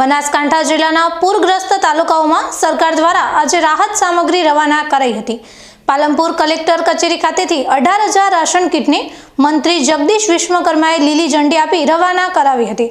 બનાસકાંઠા જિલ્લાના પૂરગ્રસ્ત તાલુકાઓમાં સરકાર દ્વારા આજે રાહત સામગ્રી રવાના કરાઈ હતી. પાલનપુર કલેક્ટર કચેરી ખાતેથી અઢાર હજાર રાશન કીટને મંત્રી જગદીશ વિશ્વકર્માએ લીલી ઝંડી આપી રવાના કરાવી હતી.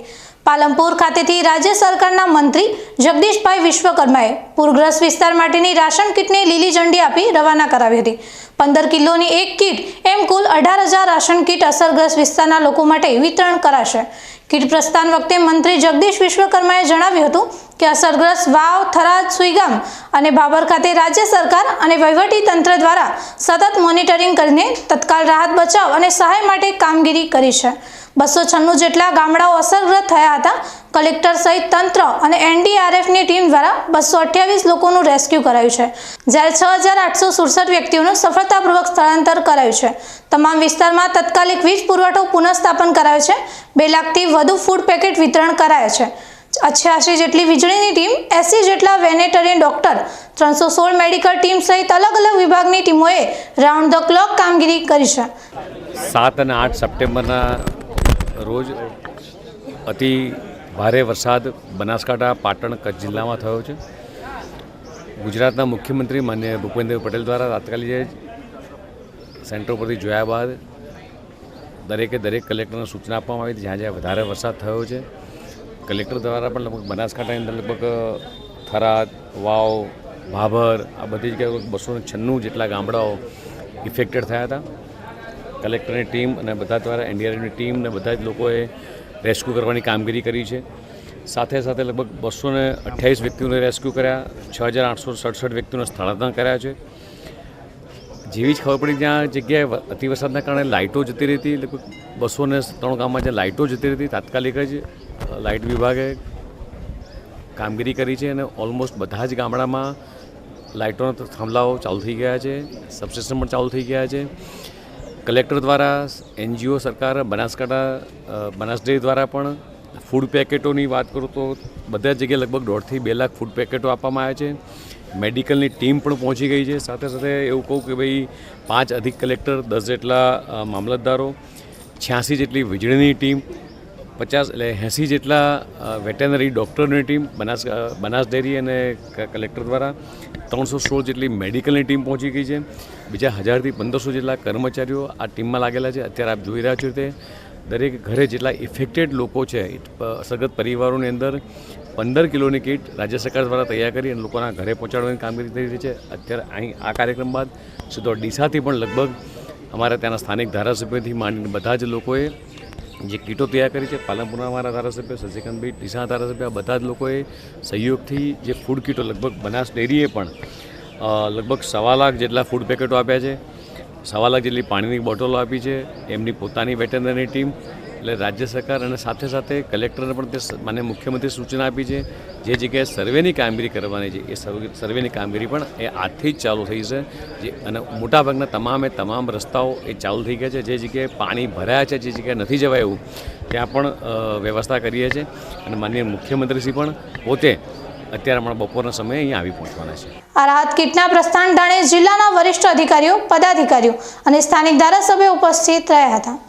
પાલનપુર ખાતેથી રાજ્ય સરકારના મંત્રી જગદીશભાઈ વિશ્વકર્માએ પૂરગ્રસ્ત વિસ્તાર માટેની રાશન કીટને લીલી ઝંડી આપી રવાના કરાવી હતી. પંદર કિલોની એક કીટ એમ કુલ અઢાર હજાર રાશન કીટ અસરગ્રસ્ત વિસ્તારના લોકો માટે વિતરણ કરાશે. કીટ પ્રસ્થાન વખતે મંત્રી જગદીશ વિશ્વકર્માએ જણાવ્યું હતું કે અસરગ્રસ્ત વાવ, થરાદ, સુઈગામ અને બાબર ખાતે રાજ્ય સરકાર અને વહીવટી તંત્ર દ્વારા સતત મોનિટરિંગ કરીને તત્કાલ રાહત બચાવ અને સહાય માટે કામગીરી કરી છે. બસો છન્નું જેટલા ગામડાઓ અસરગ્રસ્ત થયા હતા કલેક્ટર સહિત તંત્ર અને એનડીઆરએફની ટીમ દ્વારા બસો અઠ્યાવીસ લોકોનું રેસ્ક્યુ કરાયું છે, જ્યારે છ હજાર આઠસો સુડસઠ વ્યક્તિઓનું સફળતાપૂર્વક સ્થળાંતર કરાયું છે. તમામ વિસ્તારમાં તાત્કાલિક વીજ પુરવઠો પુનઃસ્થાપન કરાયો છે, બે લાખથી વધુ ફૂડ પેકેટ વિતરણ કરાયા છે. અઠ્યાસી જેટલી વીજળીની ટીમ, એસી જેટલા વેનેટરી ડોક્ટર, ત્રણસો સોળ મેડિકલ ટીમ સહિત અલગ અલગ વિભાગની ટીમોએ રાઉન્ડ ધ ક્લોક કામગીરી કરી છે. સાત અને આઠ સપ્ટેમ્બરના રોજ અતિ ભારે વરસાદ બનાસકાંઠા, પાટણ, કચ્છ જિલ્લામાં થયો છે. ગુજરાતના મુખ્યમંત્રી માન્ય ભૂપેન્દ્ર પટેલ દ્વારા તાત્કાલિક સેન્ટર પરથી જોયા બાદ દરેકે દરેક કલેક્ટરને સૂચના આપવામાં આવી જ્યાં જ્યાં વધારે વરસાદ થયો છે. કલેક્ટર દ્વારા પણ લગભગ બનાસકાંઠાની અંદર લગભગ થરાદ, વાવ, ભાભર, આ બધી જગ્યાએ બસો છન્નું જેટલા ગામડાઓ ઇફેક્ટેડ થયા હતા. કલેક્ટરની ટીમ અને બધા દ્વારા એનડીઆરએફની ટીમ ને બધા જ લોકોએ રેસ્ક્યુ કરવાની કામગીરી કરી છે. સાથે સાથે લગભગ બસો ને અઠ્યાવીસ વ્યક્તિઓને રેસ્ક્યુ કર્યા, છ હજાર આઠસો સડસઠ વ્યક્તિઓને સ્થળાંતર કર્યા છે. જેવી જ ખબર પડી ત્યાં જગ્યાએ અતિવરસાદના કારણે લાઇટો જતી રહી હતી લગભગ બસો ને ત્રણ ગામમાં જે લાઇટો જતી રહી હતી તાત્કાલિક જ લાઇટ વિભાગે કામગીરી કરી છે અને ઓલમોસ્ટ બધા જ ગામડામાં લાઇટોના થાંભલાઓ ચાલુ થઈ ગયા છે, સબસ્ટેશન પણ ચાલુ થઈ ગયા છે. કલેક્ટર દ્વારા, એનજીઓ સરકાર, બનાસકાંઠા બનાસ ડેરી દ્વારા પણ ફૂડ પેકેટોની વાત કરું તો બધા જગ્યાએ લગભગ દોઢથી બે લાખ ફૂડ પેકેટો આપવામાં આવ્યા છે. મેડિકલની ટીમ પણ પહોંચી ગઈ છે. સાથે સાથે એવું કહું કે ભાઈ, પાંચ અધિક કલેક્ટર, દસ જેટલા મામલતદારો, છ્યાસી જેટલી વીજળીની ટીમ પચાસ એટલે એંસી જેટલા વેટેનરી ડૉક્ટરની ટીમ, બનાસ બનાસ ડેરી અને કલેક્ટર દ્વારા ત્રણસો સોળ જેટલી મેડિકલની ટીમ પહોંચી ગઈ છે. બીજા હજારથી પંદરસો જેટલા કર્મચારીઓ આ ટીમમાં લાગેલા છે. અત્યારે આપ જોઈ રહ્યા છો તે દરેક ઘરે જેટલા ઇફેક્ટેડ લોકો છે અસરગ્રસ્ત પરિવારોની અંદર પંદર કિલોની કીટ રાજ્ય સરકાર દ્વારા તૈયાર કરી અને લોકોના ઘરે પહોંચાડવાની કામગીરી થઈ રહી છે. અત્યારે અહીં આ કાર્યક્રમ બાદ સીધો ડીસાથી પણ લગભગ અમારા ત્યાંના સ્થાનિક ધારાસભ્યોથી માંડીને બધા જ લોકોએ જે કીટો તૈયાર કરી છે, પાલનપુરના મારા ધારાસભ્ય શશિકાંતભાઈ ટીસા ધારાસભ્ય, આ બધા જ લોકોએ સહયોગથી જે ફૂડ કીટો, લગભગ બનાસ ડેરીએ પણ લગભગ સવા લાખ જેટલા ફૂડ પેકેટો આપ્યા છે. સવા લાખ જેટલી પાણીની બોટલો આપી છે. એમની પોતાની વેટરનરી ટીમ એટલે રાજ્ય સરકાર અને સાથે સાથે કલેક્ટરને પણ તે માન્ય મુખ્યમંત્રી સૂચના આપી છે, જે જગ્યાએ સર્વેની કામગીરી કરવાની છે, એ સર્વે- સર્વેની કામગીરી પણ એ આજથી જ ચાલુ થઈ છે, જે, અને મોટાભાગના તમામે તમામ રસ્તાઓ એ ચાલુ થઈ ગયા છે, જે જગ્યાએ પાણી ભરાયા છે, જે જગ્યાએ નથી જવાય એવું, ત્યાં પણ વ્યવસ્થા કરીએ છીએ, અને માનનીય મુખ્યમંત્રીશ્રી પણ પોતે અત્યારે હમણાં બપોરના સમયે અહીંયા આવી પહોંચવાના છે. આ રાહત કીટના પ્રસ્થાન ટાણે જિલ્લાના વરિષ્ઠ અધિકારીઓ, પદાધિકારીઓ અને સ્થાનિક ધારાસભ્યો ઉપસ્થિત રહ્યા હતા.